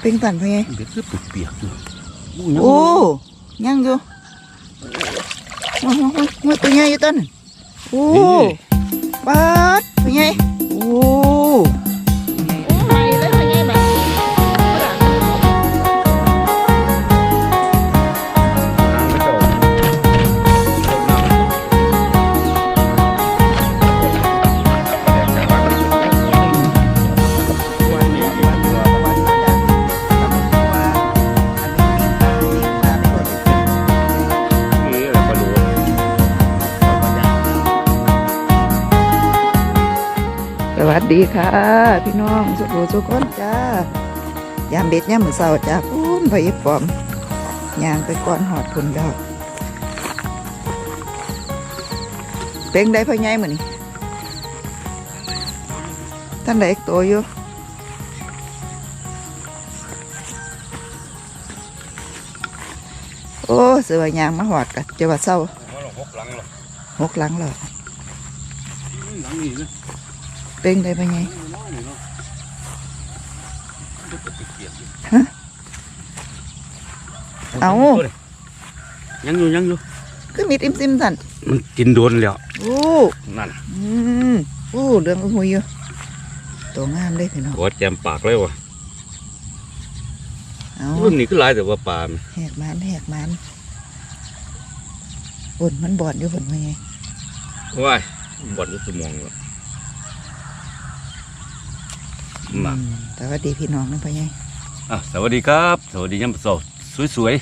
เป็นสันพะไงเบ็ดคือเปียกๆอยู่โอ้ยังอยู่โอ้โหโอ้โหตัวใหญ่อยู่ต้นนโอ้ปาดตัวใหญ่โอ้ วัสดีค่ะ พี่น้องสุขสุขคนจ้ายามเบ็ดยามมื้อเช้าจ้าคุณไปฟอมย่างไปก่อนหอดพุ่นดอกเป็นได้พ่อใหญ่มื้อนี้ท่านใดอีกตัวอยู่โอ้เสือยางมาหอดกันจะว่าเศร้าหกหลังหรอหกหลังแล้วหลังนี่นะ เป็นได้พ่อใหญ่น้อยๆเนาะเปียกๆอยู่เอายังอยู่ยังอยู่คือมีติมซิมสันมันกินโดนแล้วโอ้นั่นอืมโอ้เรื่องหุยอยู่ตัวงามเลยพี่น้องกอดแจมปากเลยวะเอารุ่นนี้ก็หลายแต่ว่าปลาแหกมันแหกมันบ่นมันบอดอยู่บ่นว่าไงว้ายบ่อนอยู่สมองแล้ว มาอืมแต่ว่าดีพี่น้องนะพ่อไงอะสวัสดีครับ สวัสดียามเช้าสวย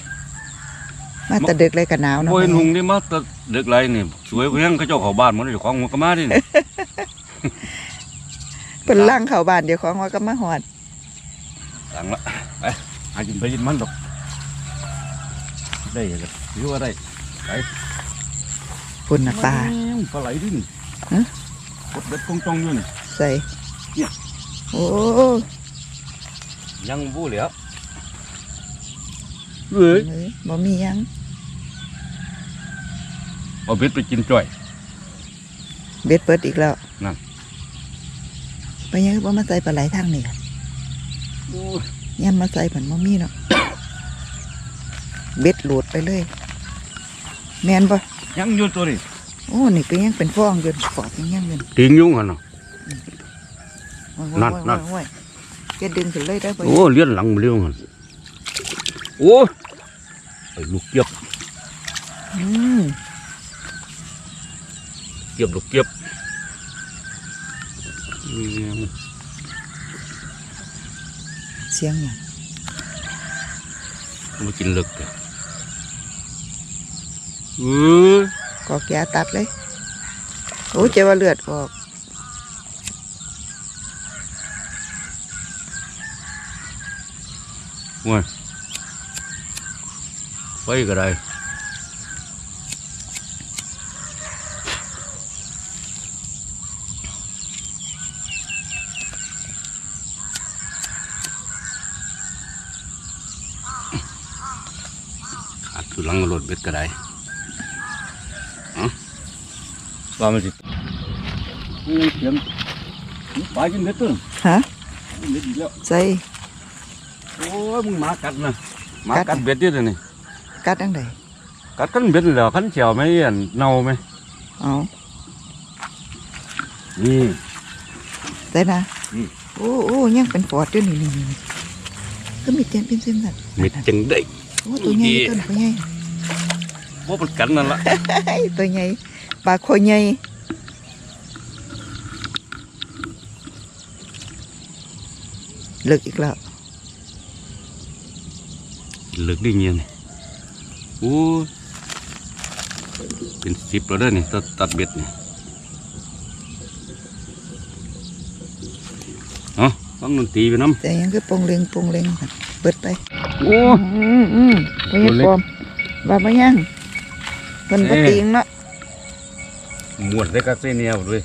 มาแต่ดึกเลยกับหนาวๆเนาะโอ้ยพ่อนุ่งไงนี่มาแตะเด็กไรนี่สวยกว่ายังเขาเจ้าของบ้านมันเจ้าของมันก็มาดินี่เป็นล่างเข้าบ้านเดี๋ยวของว่าก็มาหอดสั่งละไปหากินไปกินมันดอกได้เลยหรือว่าได้พุ่นน่ะปลาปลาไหลดินฮะกดเบ็ดกงจองอยู่นี่ใส่เนี่ย โอ้ยังบู้เหลียวเอ้ยเอ้ยบ่มีหยังเอาเบ็ดไปกินจ่อย เบ็ดเปิดอีกแล้วนั่นพ่อไงก็บ่มาใส่ปลาไหลทางนี่ล่ะยันมาใส่ผันบ่มีเนาะเบ็ดโหลดไปเลย แม่นบ่ยังอยู่ตัวนี้โอ้นี่ก็ยังเป็นฟองอยู่ฟอดยังยังเงินติงยุงหันเนาะโอ้ย นั่นโอ้ยนั่นโอ้ยแกดึงขึ้นเลยได้ปะโอ้เลี้ยนหลังมาเลี้ยงหันโอ้ไอ้ลูกเกียบอืมเกียบลูกเกียบอืมเสียงอย่างมากินเลึกเลยเออ กอกยาตัดเลย โอ้เจาว่าเลือดออก ว้ยไปก็ได้ขาดคือหลังรถเบ็ดก็ได้ โอ้ยมึงหมากัดนะหมากักัดดเบ็ดเดินี่กัดอังใดกัดกันเบ็ดนี่แหล้วขันเฉียวไหมอันเน่าไหมเอานี่ใส่นะอืมโอ้โอ้ยังเป็นฟอดอยู่นี่นี่นี่นี่ก็มีเตียนเป็นเส้นสัตว์มิดจังได้โอ้ตัวใหญ่ต้นตัวใหญ่ว่ามันกันนั่นละไอ้ตัวใหญ่ปลาโคใหญ่เลิกอีกแล้ว เลิกได้เงี้ยนี่โอ้ยเป็นสิบแล้วเด้อนี่ตัดตัดเบ็ดนี่เนาะฟังดนตรีไปน้แต่ยังคือปงเลงปงเลงน่ะเปิดไปำโอ้อืมอืมไปยังตัวเล็กปลอมว่ามายังเพิ่นบ่เอ้ยติงเนาะหมวดได้กาเซเนียหมดเลย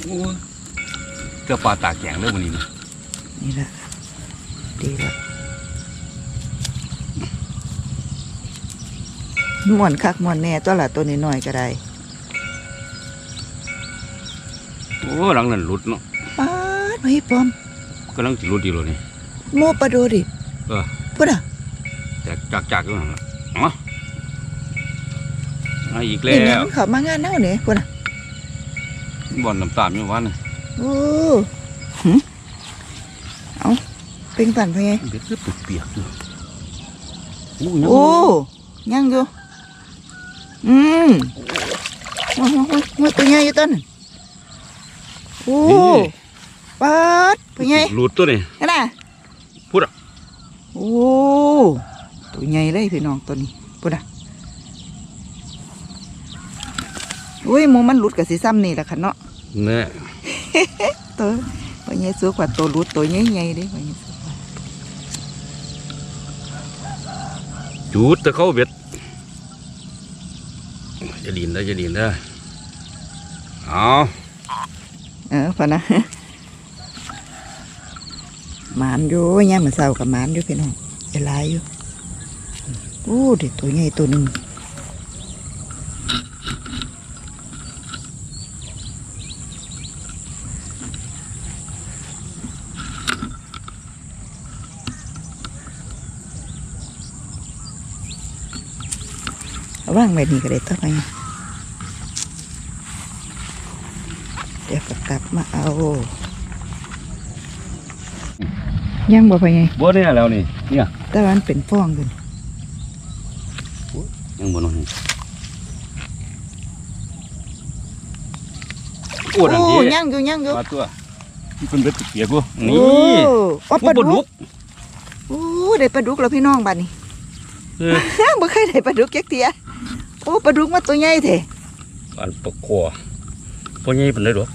โอ้ยเจ้าปลาตาแข็งเลยวันนี้นะนี่แหละดีละ ม่วนคักม่วนแน่ตัวละตัวนี้น้อยๆก็ได้โอ้หลังนั้นหลุดเนาะป๊าดมาให้ปลอมกำลังสิรุดดีเลยนี่โมปลาโดดิเออพุ่นอะแตกจากจากอยู่นั่นล่ะอ๋อมาอีกแล้เห็นหยัวงเขามางานเน่าเนี่ยพุ่นอะบ่อนน้ำตาลอยู่วันนี่โอ้หึเอาเป็นปั่นไปไงเบ็ดคือเปียกๆอยู่โอ้ยโอ้ยังอยู่ อืมโอ้โหโอ้โหตัวใหญ่อยู่ต้นนโอ้ปัดตัวใหญ่หลุดตัวนี่นั่นน่ะพูดอะโอ้ตัวใหญ่เลยพี่น้องตัวนี้พูดอะโอ้ยหมูมันหลุดกับสีซ้ำนี่แหละค่ะเนาะแน่ตัวตัวใหญ่สูงกว่าตัวหลุดตัวใหญ่ใหญ่ๆเด้ตัวใหญ่สูงกว่าจุดแต่เขาเบ็ด จะดินได้จะดินได้เอาเออพอนะหมานอยู่ย่ามมือนเสากับหมานอยู่พี่น้องจะลายอยู่อู้เด็กตัวใหญ่ตัวหนึ่ง ว่างไว้นี่ก็ได้ต่อไปเดี๋ยวก็กลับมาเอา ยังบ่ไปไงบ่เนี่ยแล้วนี่เนี่ยแต่ว่ามันเป็นฟองกันยังบ่นอนโอ้ดันทียังอยู่ยังอยู่มาตัวนี่เป็นเบ็ดเปียกกูนี่โอ้อ๋อปลาโอ้ปลาดุดุกกโอ้ได้ปลาดุกแล้วพี่น้องบัดนี้เออ บ่เคยได้ปลาดุกจักเทียโอ้ปลาดุกมาตัวใหญ่แท้อันปกคอพอใหญ่เป็นได้ดอก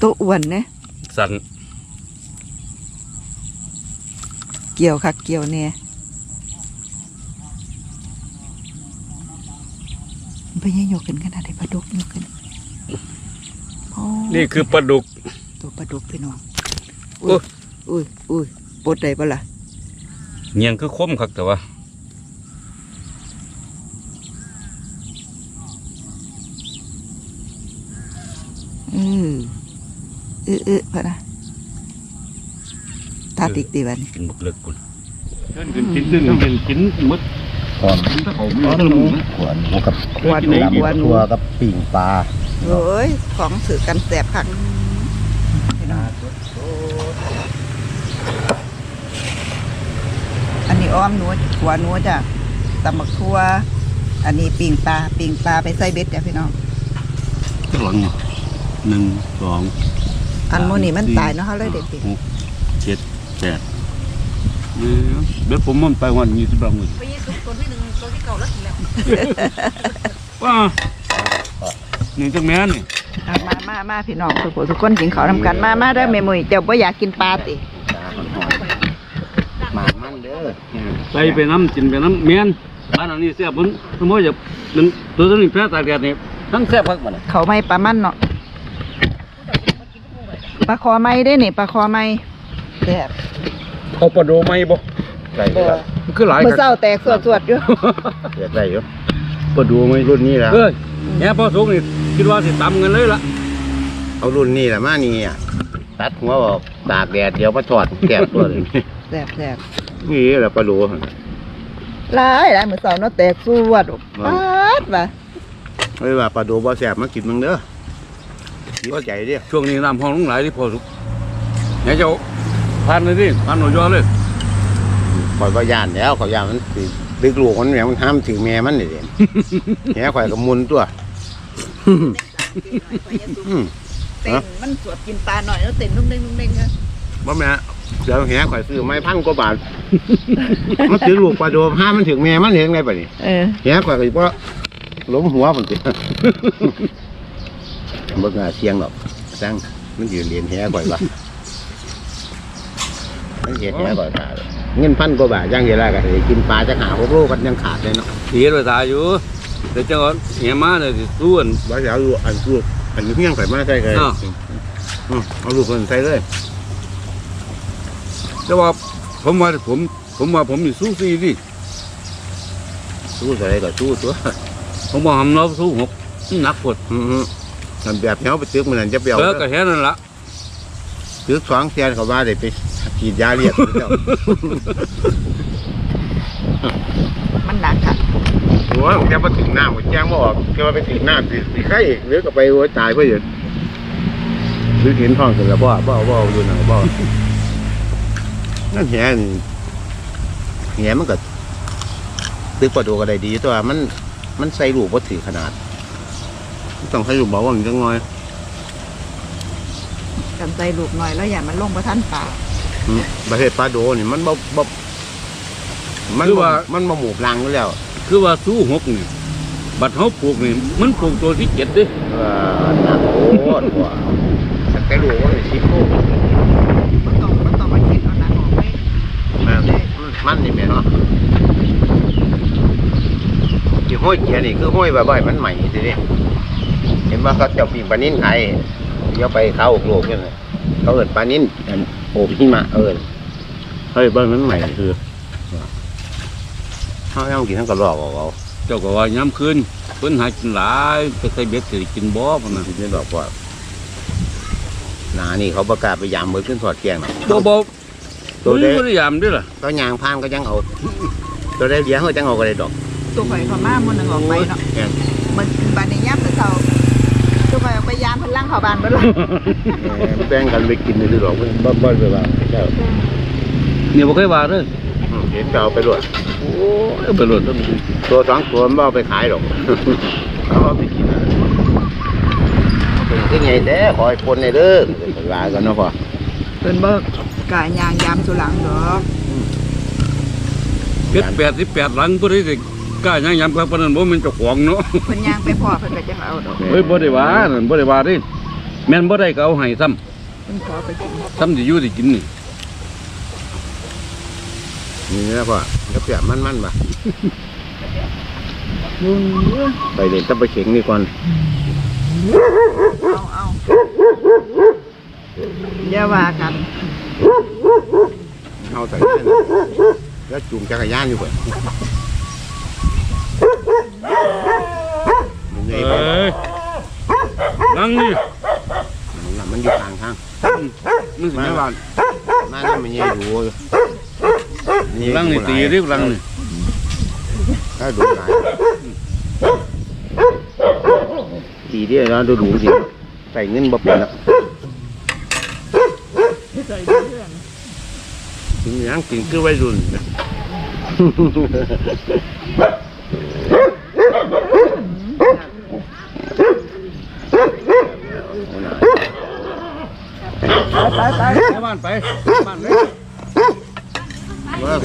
ตัวอ้วนนะสั่นเกี่ยวคักเกี่ยวแน่มันไปยังยกขึ้นขนาดได้ปลาดุกยกขึ้นโอ้นี่คือปลาดุก ตัวปลาดุกพี่น้องโอ้อุ้ยอุ้ยอุ้ยปลดได้ปะล่ะเงียงคือคมคักแต่ว่า ออเออเอพะนะตัดอีกตีวันกินบุกเลิกกุนกินกินกินกินกินมดก่อนกินตะเขาไม่อ๋อรู้หมูขวานกับขวานหมูขวานตัวกับปิ่งปลาโอ้ยของสื่อกันแสบคักอันนี้อ้อมนูหัวหนูจ้ะตำบักทั่ว อันนี้ปิ่งปลาปิ่งปลาไปใส่เบ็ดจ้ะพี่น้องข้างหลังเนี่ย หนึ่งสองอันโมนี่มันตายเนาะเขาเลยเด็ดปิ่งหกเจ็ดแปดเออเบ็ดผมมันไปวันยี่สิบสองเลยไปยี่สิบตัวที่หนึ่งตัวที่เก่าแล้วถึงแล้วว้านี่จังแม่นี่อะมามามาพี่น้องทุกคนทุกคนกินข้าวนำกันมามาเด้อแม่มุยเจ้าบ่อยากกินปลาติหมามันเด้อใส่ไปน้ำกินไปน้ำแม่นบ้านอันนี้เสียบนสมมติจะเป็นตัวนี้แพ้ตากแดดนี่ทั้งแซ่บพักมันเขาไม่ปลามันเนาะ ปลาคอไม้ได้นี่ปลาคอไม้แสบเอาปลาโดไหมบ่ใส่ได้ละมันคือหลายเมื่อเช้าแตกสวดๆอยู่เดี๋ยวใส่อยู่ปลาโดไหมรุ่นนี้ละเอ้ยแง่พ่อสุกนี่คิดว่าสิตำกันเลยล่ะเอารุ่นนี้ละมานี่อะตัดหัวออกตากแดดเดี๋ยวมาถอดแก้ตัวเลยแสบแสบนี่แหละปลาโดูหลายหลายเมื่อเช้าเนาะแตกสวดปาดว่ะ เฮ้ยว่าปลาโดูบ่แสบมากินมึงเด้อ ดีใจเด้อช่วงนี้น้ำห้องลงหลายที่พ่อสุกแง่เจ้าพันเลยดิพันหัวยอเลยข่อยก็ย่านแล้วข่อยย่านมันสิดึกลูกมันแหมมันห้ามถือแม่มันนี่เด้แหข่อยก็มุนตัวอืมเต้นมันสวดกินปลาหน่อยแล้วเต้นนุ่มเด้งนุ่มเด้งนะบ่แม่เดี๋ยวแหข่อยซื้อไม้พันกว่าบาทมันถือลูกปลาโดูห้ามมันถึงแม่มันเลี้ยงได้ปะนี่เออแหข่อยก็สิบ่ล้มหัวมันสิ บ่กล้าเสียงหรอกสั่งมันยืนเรียนแหข่อยว่ามันเห็นแหข่อยขาดเงินพันกว่าบาทย่างเวลาก็ได้กินปลาจะหาหกโลกันยังขาดเลยเนาะเสียไปตายอยู่แต่เจ้าแง่มาเลยสิสู้กันบ่สิเอาลูกอันลูกอันนี้เพียงข่อยมาใส่กันอ้าวอืมเอาลูกเพิ่นใส่เลยแต่ว่าผมว่าผม ผมว่าผมมีสู้ซีดิสู้ใส่ก็สู้ตัวผมว่าทำเราสู้หกหนักปวดอือ ๆทำแบบเนี้ยไปตึกมันนั่นจะเปรี้ยวเออก็แค่นั้นละถือสองเทียนเขาว่าได้ไปฉีดยาเรียกแล้วมันหนักค่ะโอ้ยผมจะมาถึงหน้าผมแจ้งมาออกจะมาไปถึงหน้าสิสิใครอีกหรือก็ไปโอ้ยตายเพื่อหยุดหรือเห็นท้องเสร็จแล้วบ่บ่บ่อยู่ไหนบ่นั่นแหนแหนมันก็ตึกประดูก็ได้ดีแตัวามันมันใส่ลูกว่าถือขนาดมัน ต้องใส่ลูกบอกว่ามันจังน้อยจำใจลูกหน่อยแล้วอย่ามันลงประทันป่าอืมประเทศปลาโดนี่มันบ่บ่มันคือว่า มันมาหมูพลังอยู่แล้วคือว่าสู้หกนี่บัดเฮาปลูกนี่มันปลูกตัวที่เจ็ดเด้เออหนักโคตรว่ะสักแต่ลูกว่าเป็นสิบโลมันต้องมันต้องมาคิดเอาหนักออกไปแม่นมันนี่แม่เนาะที่ห้อยเกียร์นี่คือห้อยบ่อยๆมันใหม่ทีนี้ เห็นว่าเขาเจะปีปลานิ่นไทยเดี๋ยวไปเขาอกโลกเนี่ยนะเขาเอินปลานิ่นอันโอบหิมะเอินเฮ้ยบ้านมันใหม่คือเขาต้องกินทั้งกระรอกเอาเอาเจ้าก็ว่าย้ำคืนเพิ่นหากินหลายไปใส่เบ็ดสิได้กินบ่พุ่นน่ะกินไม่ดอกว่าหนานี่เขาประกาศไปยามมือขึ้นสอดแกงน่ะบ่บ่ตัวมันได้บ่ได้ยามเด้อล่ะเขายางพานก็ยังเอา ตัวได้เลี้ยงเขาจังเอาก็ได้ดอก ตัวข่อยพม่ามันหนึ่งออกไปเนาะแม่นมันบานามพลังเขาบานไปเลยเออแบ่งกันไปกินเลยดอกมันบ่บ่ไปว่าเจ้าเนี่ยบ่เคยว่าเด้ออืมเห็นก็เอาไปรวดโอ้ยเอาไปโลดต้นตัวสองตัวมันบ่เอาไปขายหรอกเขาเอาไปกินนะเป็นที่ไงแต่ขอให้คนในเด้อเป็นว่ากันเนาะพ่อเป็นเบิกกายยางยามสุหลังดอกเบ็ด88หลังผู้ใดสิ กล้าย่างยามครับปานนั้นบ่แม่นเจ้าของเนาะเพิ่นยางไปพ่อเพิ่นก็จะเอาดอกเฮ้ยบ่ได้ว่านั่นบ่ได้ว่าเด้แม่นบ่ได้ก็เอาให้ซ้ำเพิ่นขอไปกินซ้ำสิอยู่สิกินนี่นี่นะพ่อก็เปียกมันมันๆป่ะไปเล่นตะไปเข็งนี่ก่อนเอาเอาอย่าว่ากันเอาใส่ได้นแล้วจูงจักรยานอยู่เบิด มันใหญ่ไปเอ้ยหลังนี่มันน่ะมันอยู่ทางทางมันสิแม่ว่ามานี่มันใหญ่ดูหลังนี่ตีเรียกหลังนี่ถ้าดูหลายตีเดียวแล้วดูดูจริงใส่เงินบ่เป็นแล้วใส่เรื่องถึงยังกินคือวัยรุ่น ไปไปไปบ้านไปบ้านเลยเว้ย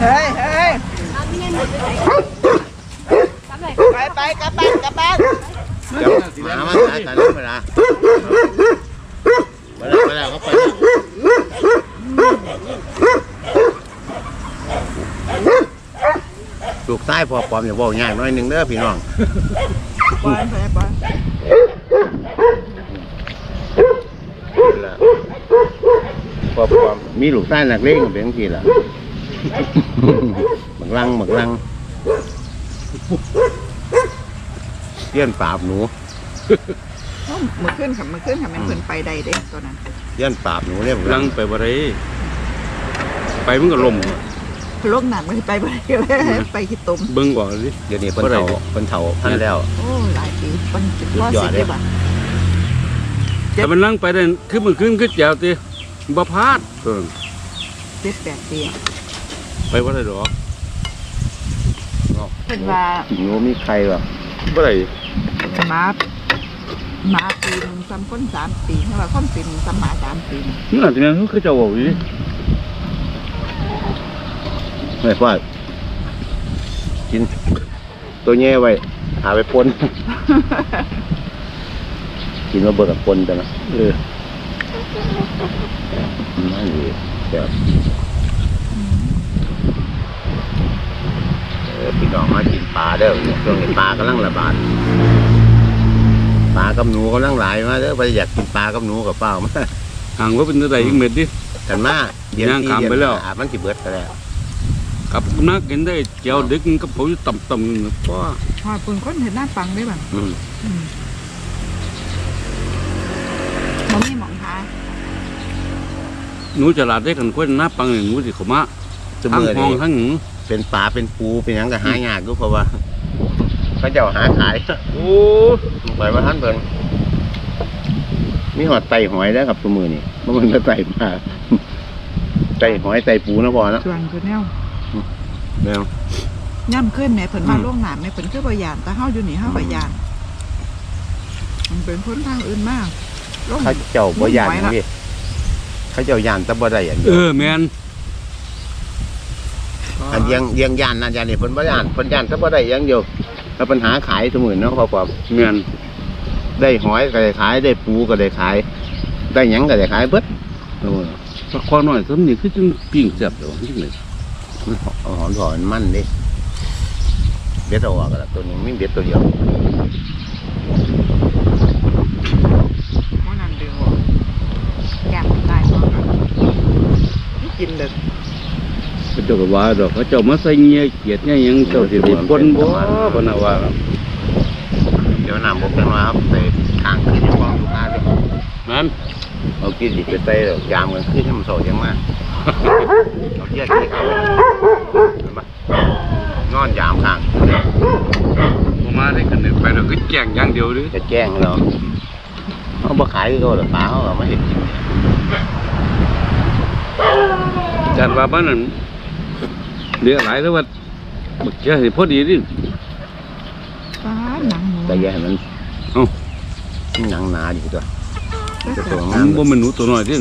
เฮ้ยเฮ้ยเฮ้ยไปไปกลับบ้านกลับบ้านมามาหากันแล้วเวลาเวลาเวลาเขาไปแล้วลูกใต้พอปลอมอย่าบอกง่ายน้อยหนึงเด้อพี่น้องปล่อยไป ปล่อยพอปลอมมีลูกใต้หนักเล่งเป็นทีละบักลังบักลังเลี้ยนปราบหนูมือขึ้นค่ะมือขึ้นค่ะมันเพิ่นไปใดเด้ตัวนั้นเลี้ยนปราบหนูเนี่ยบักหลัลังงไปบ่ได้ไปมันก็ล่มโลกหนักมันไปบ่ได้เลยไปขี้ตุ่มเบิ่งบ่สิเดี๋ยวนี้เพิ่นเฒ่าเพิ่นเฒ่าพันแล้วโอ้หลายปีมันสิบสุดพ่อยอสิดบเลยได้บ่แต่มันลังไปได้คือมันขึ้นคือแจวติ บ่พลาดเออเจ็ดแปดปีไปบ่ได้ดอกเพิ่นว่าหนูมีใครหรอบ่ได้หมาหมาปีหนึงซ้ำคนสามปีเพราะว่าคนปีหนึงซ้ำหมาสามปีนี่อาจจะแม่นคือเจ้าเว้าอยู่ดิไม่พลาดกินตัวแง่ไว้ หาไปปนกินมาเบิกกับปนจังนะเออ นั่นดีแบบเออพี่น้องมากินปลาเด้อช่วงนี้ปลากำลังระบาดปลากับหนูกำลังหลายมาเด้อไปอยากกินปลากับหนูกับเปล่ามาห่างว่าเป็นจังไดอีกเม็ดดิกันมาเดี๋ยวย่างที่ขามเดือนไปแล้วอามันสิเบิดก็แล้วกับนักกินได้แจวดึกกับเขาอยู่ต่ำๆนี่ป้าพอปืนคนเห็นหน้าปังได้บ่อืม หนูฉลาดได้กันคนหน้าปังนี่หนูสิเขามาเสทั้มงอห้องนี่ทั้งหนูเป็นปลาเป็นปูเป็นหยังก็หายากอยู่เพราะว่าเขาเจ้าหาขายโอ้ปล่อยมาท่านเบิ่งมีหอดไตหอยแล้วครับตัวมือนี่เมื่อมันก็ไตมาไตหอยไตปูนะพอนะส่วนคือแนวแมวย่ำขึ้นแม่เพิ่นมาล่วงหน้าแม่เพิ่นคือบ่ย่านแต่เฮาอยู่นี่เฮาบ่ย่านมันเป็นคนทางอื่นมากลงเขาเจ้าบ่ยานหอยละนี่ เขาเจ้ายานแต่บ่ได้อันเดีเอยวอแมนอันเยียงเยียงยานนั่นยานนี่เพิ่นบ่ยานเพิ่นยานแต่บ่ได้อย่างเดียวแล้วปัญหาขายตัวมือเนาะพอความแมนได้หอยก็ได้ขายได้ปูก็ได้ขาย ได้หยังก็ได้ขายเบิดเออปลาคอน้อยสำนี่คือจึงปิ้งแซ่บเดี๋ยวจังเลยมันหอมหอมหอมมันดิเบ็ดเอาออกกันละตัวนี้มีเบ็ดตัวเดียว บ่นั่นดึงออกย่านมันตายบ่นะนี่กินเด้อ เจ้าก็ว่าดอกเขาเจ้ามาใส่เงี้ยเกียดเนี่ยยังเจ้าสิได้ปนบ่บนาว่าเดี๋ยวนำบกจังหวะครับใส่ข้างขึ้นอยู่กองอยู่ข้างดินั่นเอากินดิบไปใส่ดอกยามกันขึ้นให้มันโสดยังมาเอาเชือกที่เขานปะนอนยามข้างบ่มาได้กันหนึกไปดอกคือแกล้งอย่างเดียวด้อจะแจ้งเราเขาบ่ขายก็หรอปลาเขาเอามาเห็ดกินจัดว่าบ้านนั้น เหลือหลายแล้วว่าบักเจ้าสิพอดีดิฟ้าหนังหมูแต่อยังให้มันเอ้า หนังหนาอยู่ตัวก็จะจะตัวมังามนบ่แม่นหนูตัวน้อยดิ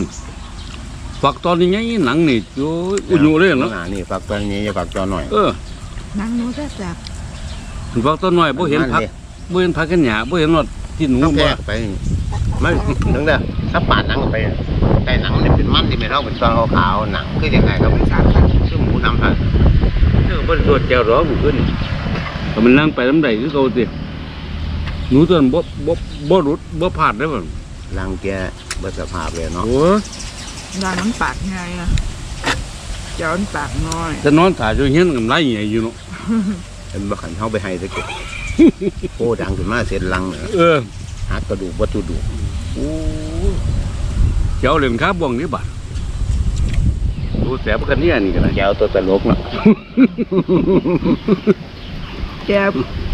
ฝักตอนนี้ไงหนังนี่โอ้ยอุ่นอยู่เลยหนัเนาะงหนานี่ฝักตัวนี้อย่าฝักตัวหน่อยเออหนังหมูแซ่บฝักตัวน้อยบ่เห็นผักบ่เห็นผักกันหยาบ่เห็นว่าที่หนูต้องแพบ่กไปมันถึงเด้อถ้าปาดหนังออกไปแต่หนังมันเป็นมันที่ไม่เท่าเป็นตอนขาวๆหนังคือยังไงครับเป็นสามชั้นคือ หมูน้ำพันเออบ่ได้ตรวจแก้วหรอกมันขึ้นแต่มันนั่งไปน้ำใดคือเก่าติหนูตัวนั้นบ่บ่บ่หลุดบ่พลาดได้บ่รังแกเบิดสภาพเลยเนาะโอ้ยๆดามันปากใหญ่นะเจ้ามันปากน้อยจะนอนถ่ายอยู่เฮียนกับไรใหญ่อยู่เนาะเป็นบักขันเข้าไปให้สักเก็บโอ้ดังขึ้นมาเสร็จลังเนี่ยเออหักกระดูกวัตถุดูกโอ้ยเจ้าเล่นค้าบ่วงนี่บั ดดูแสบกันเนี่ยนี่กันนะแก้วตัวตลกเนาะแก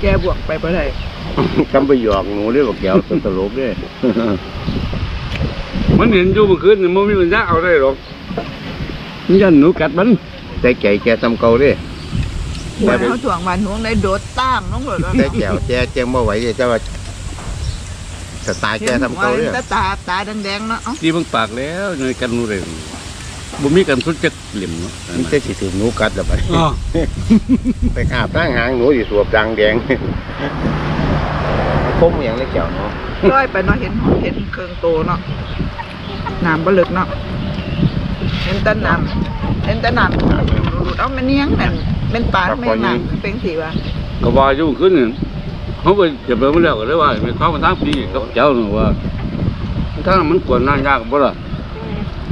แกบวกไปบ่ได้คำไปหยอกหนูเรียกว่าแก้วตัวตลกเนี่ยมันเห็นอยู่เมื่อคืนนี่มันมีปัญญาเอาได้หรอกมันยันหนูกัดมันแต่แก่แกทำเก่าเด้หัวเขาถ่วงวันห่วงได้โดดตามน้องโดดว่าแต่แก้วแกแจงบ่ไหวจะว่าสไตล์แกทำเก่าเห็เด้นแต่ตาตาแดงๆเนาะเอ้าตีเบังปากแล้วในกันหนูเร็ว บ่มีกันสุดจักเหลี่ยมเนาะมันจะสิถึงหนูกัดแล้วไปอ๋อไปขาบตั้งหางหนูอยู่สวบดังแดงคมอย่างเล็กแก้วเนาะร้อยไปเนาะเห็นเห็นเครื่องโตเนาะน้ำบ่ลึกเนาะเห็นแต่น้ำเห็นแต่น้ำหลุดเอามันเนียงนั่นเป็นปลาไม่น้ำเป็นสีว่าก็ว่าอยู่เมื่อคืนนี่เขาก็จะไปมาแล้วก็เลยว่าไม่เข้ามาทางปีกับเจ้าหนูว่าถ้ามันกวนน่ายากบ่ล่ะ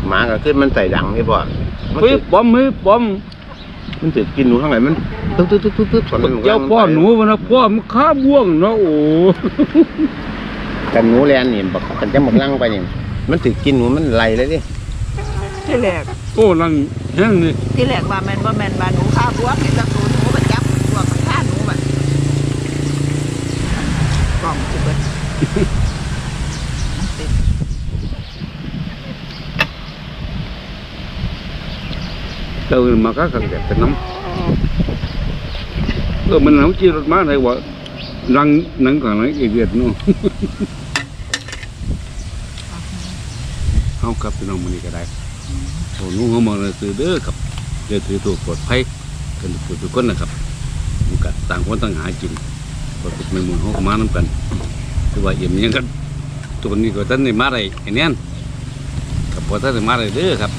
หมาก็ขึ้นมันใส่ดังนี่บ่มันเฮ้ยสิปอมเฮ้ยปอมมันจะกินหนูข้างไหนมันตึ๊ดตึ๊ดตึ๊ดตึ๊ดตึ๊ดก่อนมันเจ้าพ่อหนูมันนะพ่อมันข้าบ่วงเนาะโอ้กันหนูแลนนี่บักกันจะหมกลังไปนี่มันถึงกินหนูมันไหลเลยดิที่แรกโอ้นั่นแห้งนี่ที่แรกว่าแม่นว่าแม่นว่าหนูฆ่าพวกนี่ตะตูหนูมันจับพวกมันฆ่าหนูบัดกล่องสิเบิดมันติด เจ้ามาก็กังแต่น้ำเออมันเอาจีรถมาได้ว่ารังหนังกันไหนเอียดเนาะเอาครับพี่น้องมันนี่ก็ได้โอ้หนุ่งเขามาเลยซื้อเด้อครับเดี๋ยวถือตัวปลอดภัยกันทุกทุกคนนะครับมันกัต่างคนต่างหากินก็ติดไม่มือเขาก็มาน้ำกันคือว่าเอี่ยมยังกันตัวนี้ก็ท่านในมาอะไรไอ้เนี่ยกับพอท่านในมาอะไรเด้อครับก็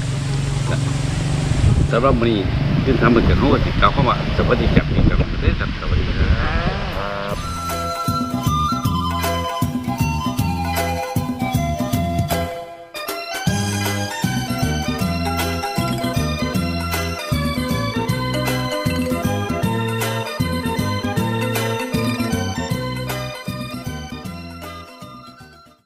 สำหรับมันนี้ที่ทำเหมือนกันเขาก็ติดกล่าวเข้ามาสวัสดีครับนี่ครับประเทศสวัสดี